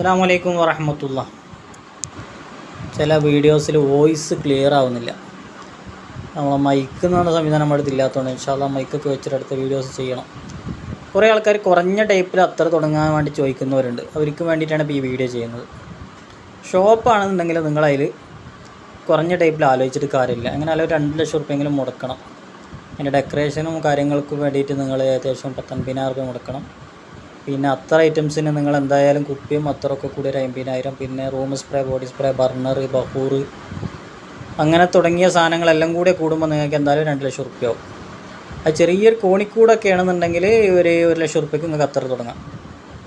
അസ്സാം വലൈക്കും വറഹമത്തുള്ള ചില വീഡിയോസിൽ വോയിസ് ക്ലിയർ ആവുന്നില്ല. നമ്മളെ മൈക്ക് എന്ന് പറഞ്ഞ സംവിധാനം നമ്മുടെ ഇല്ലാത്തതുകൊണ്ട് ഇൻഷാല്ല മൈക്കൊക്കെ വെച്ചിട്ട് അടുത്ത വീഡിയോസ് ചെയ്യണം. കുറേ ആൾക്കാർ കുറഞ്ഞ ടൈപ്പിൽ അത്ര തുടങ്ങാൻ വേണ്ടി ചോദിക്കുന്നവരുണ്ട്. അവർക്ക് വേണ്ടിയിട്ടാണ് ഇപ്പോൾ ഈ വീഡിയോ ചെയ്യുന്നത്. ഷോപ്പാണെന്നുണ്ടെങ്കിൽ നിങ്ങളതിൽ കുറഞ്ഞ ടൈപ്പിൽ ആലോചിച്ചിട്ട് കാര്യമില്ല. അങ്ങനെ അല്ല രണ്ട് ലക്ഷം റുപ്യെങ്കിലും മുടക്കണം. അതിന്റെ ഡെക്കറേഷനും കാര്യങ്ങൾക്കും വേണ്ടിയിട്ട് നിങ്ങൾ ഏകദേശം പത്തൊൻപതിനായിരം റുപ്യ മുടക്കണം. പിന്നെ അത്ര ഐറ്റംസിന് നിങ്ങൾ എന്തായാലും കുപ്പിയും അത്രയൊക്കെ കൂടി ഒരു അമ്പതിനായിരം. പിന്നെ room spray body spray burner Bahoor. അങ്ങനെ തുടങ്ങിയ സാധനങ്ങളെല്ലാം കൂടി കൂടുമ്പോൾ നിങ്ങൾക്ക് എന്തായാലും രണ്ട് ലക്ഷം റുപ്യ ആവും. അത് ചെറിയൊരു കോണിക്കൂടൊക്കെ ആണെന്നുണ്ടെങ്കിൽ ഒരു ഒരു ലക്ഷം റുപ്യക്ക് നിങ്ങൾക്ക് അത്ര തുടങ്ങാം.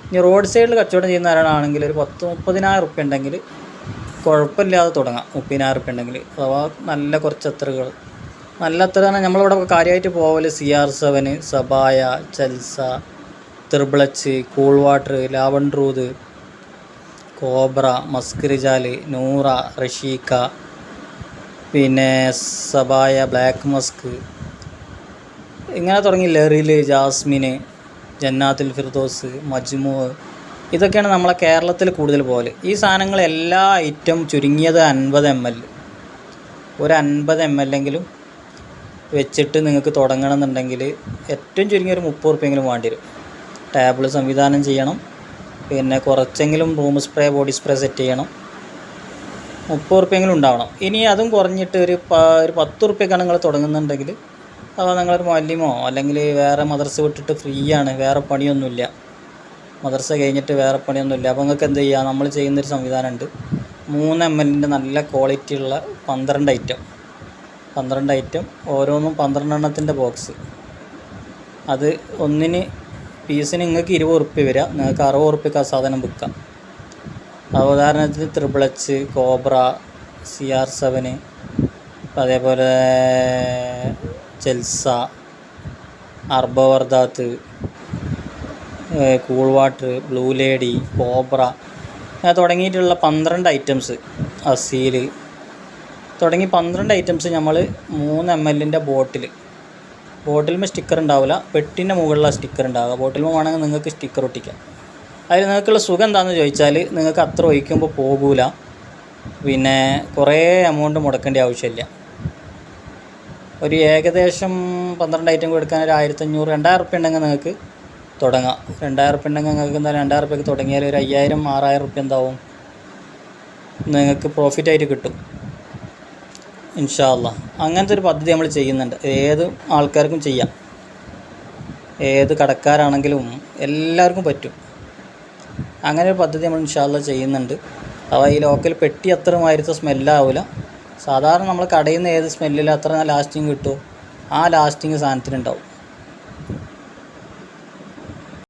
ഇനി റോഡ് സൈഡിൽ കച്ചവടം ചെയ്യുന്ന ആരാണെങ്കിൽ ഒരു പത്ത് മുപ്പതിനായിരം റുപ്യ ഉണ്ടെങ്കിൽ കുഴപ്പമില്ലാതെ തുടങ്ങാം. മുപ്പതിനായിരം റുപ്യ ഉണ്ടെങ്കിൽ അഥവാ നല്ല കുറച്ച് അത്രകൾ. നല്ല അത്ര തന്നെ നമ്മളിവിടെ കാര്യമായിട്ട് പോകൽ സി ആർ സെവന് സബായ ചൽസ തിർബിളച്ച് കൂൾ വാട്ടർ ലാവൺട്രൂത് കോബ്ര മസ്കരിജാൽ നൂറ റഷീക്ക പിന്നെ സബായ ബ്ലാക്ക് മസ്ക് ഇങ്ങനെ തുടങ്ങി ലെറിൽ ജാസ്മിന് ജന്നാത്തിൽ ഫിർദോസ് മജ്മു ഇതൊക്കെയാണ് നമ്മളെ കേരളത്തിൽ കൂടുതൽ പോലെ. ഈ സാധനങ്ങൾ എല്ലാ ഐറ്റം ചുരുങ്ങിയത് അൻപത് എം എൽ ഒരു അൻപത് എം എൽ എങ്കിലും വെച്ചിട്ട് നിങ്ങൾക്ക് തുടങ്ങണമെന്നുണ്ടെങ്കിൽ ഏറ്റവും ചുരുങ്ങിയ ഒരു മുപ്പത് റുപ്യെങ്കിലും വേണ്ടി വരും. ടേബിൾ സംവിധാനം ചെയ്യണം. പിന്നെ കുറച്ചെങ്കിലും room spray body spray set ചെയ്യണം. മുപ്പത് റുപ്യെങ്കിലും ഉണ്ടാവണം. ഇനി അതും കുറഞ്ഞിട്ട് ഒരു ഒരു പത്ത് റുപ്യക്കാണ് നിങ്ങൾ തുടങ്ങുന്നുണ്ടെങ്കിൽ അപ്പോൾ നിങ്ങളൊരു മല്യമോ അല്ലെങ്കിൽ വേറെ മദർസ വിട്ടിട്ട് ഫ്രീ ആണ് വേറെ പണിയൊന്നുമില്ല. മദർസ കഴിഞ്ഞിട്ട് വേറെ പണിയൊന്നുമില്ല. അപ്പോൾ നിങ്ങൾക്ക് എന്ത് ചെയ്യുക നമ്മൾ ചെയ്യുന്നൊരു സംവിധാനമുണ്ട്. മൂന്ന് എം എല്ലിന്റെ നല്ല ക്വാളിറ്റി ഉള്ള പന്ത്രണ്ട് ഐറ്റം. പന്ത്രണ്ട് ഐറ്റം. ഓരോന്നും പന്ത്രണ്ടെണ്ണത്തിന്റെ ബോക്സ്. അത് ഒന്നിന് പീസിന് നിങ്ങൾക്ക് ഇരുപത് ഉറുപ്പ്യ വരിക. നിങ്ങൾക്ക് അറുപത് ഉറുപ്പ്യക്ക് ആ സാധനം വിൽക്കാം. ഉദാഹരണത്തിന് triple H Cobra C R seven അതേപോലെ ചെൽസ അർബവർദാത്ത് cool water blue lady Cobra അങ്ങനെ തുടങ്ങിയിട്ടുള്ള പന്ത്രണ്ട് ഐറ്റംസ് അസീൽ തുടങ്ങി പന്ത്രണ്ട് ഐറ്റംസ് നമ്മൾ മൂന്ന് എം എല്ലിന്റെ ബോട്ടിൽ ബോട്ടിലുമ്പോൾ സ്റ്റിക്കർ ഉണ്ടാവില്ല. പെട്ടിന്റെ മുകളിലാണ് സ്റ്റിക്കർ ഉണ്ടാവുക. ബോട്ടിലുമ്പോൾ വേണമെങ്കിൽ നിങ്ങൾക്ക് സ്റ്റിക്കർ ഒട്ടിക്കാം. അതിൽ നിങ്ങൾക്കുള്ള സുഖം എന്താണെന്ന് ചോദിച്ചാൽ നിങ്ങൾക്ക് അത്ര ഒഴിക്കുമ്പോൾ പോകൂല. പിന്നെ കുറേ എമൗണ്ട് മുടക്കേണ്ട ആവശ്യമില്ല. ഒരു ഏകദേശം പന്ത്രണ്ട് ഐറ്റം കൊടുക്കാൻ ഒരു ആയിരത്തഞ്ഞൂറ് രണ്ടായിരം റുപ്യ ഉണ്ടെങ്കിൽ നിങ്ങൾക്ക് തുടങ്ങാം. രണ്ടായിരം റുപ്യ ഉണ്ടെങ്കിൽ നിങ്ങൾക്ക് എന്തായാലും രണ്ടായിരം റുപ്യക്ക് തുടങ്ങിയാൽ ഒരു അയ്യായിരം ആറായിരം റുപ്യ എന്താവും. നിങ്ങൾക്ക് പ്രോഫിറ്റായിട്ട് കിട്ടും. ഇൻഷാല്ല അങ്ങനത്തെ ഒരു പദ്ധതി നമ്മൾ ചെയ്യുന്നുണ്ട്. ഏത് ആൾക്കാർക്കും ചെയ്യാം. ഏത് കടക്കാരാണെങ്കിലും എല്ലാവർക്കും പറ്റും. അങ്ങനെ ഒരു പദ്ധതി നമ്മൾ ഇൻഷാല്ല ചെയ്യുന്നുണ്ട്. അപ്പോൾ ഈ ലോക്കൽ പെട്ടി അത്ര മാതിരത്തെ സ്മെല്ലാവില്ല സാധാരണ നമ്മൾ കടയിൽ നിന്ന് ഏത് സ്മെല്ലിൽ അത്ര ലാസ്റ്റിങ് കിട്ടുമോ ആ ലാസ്റ്റിങ് സാധനത്തിനുണ്ടാവും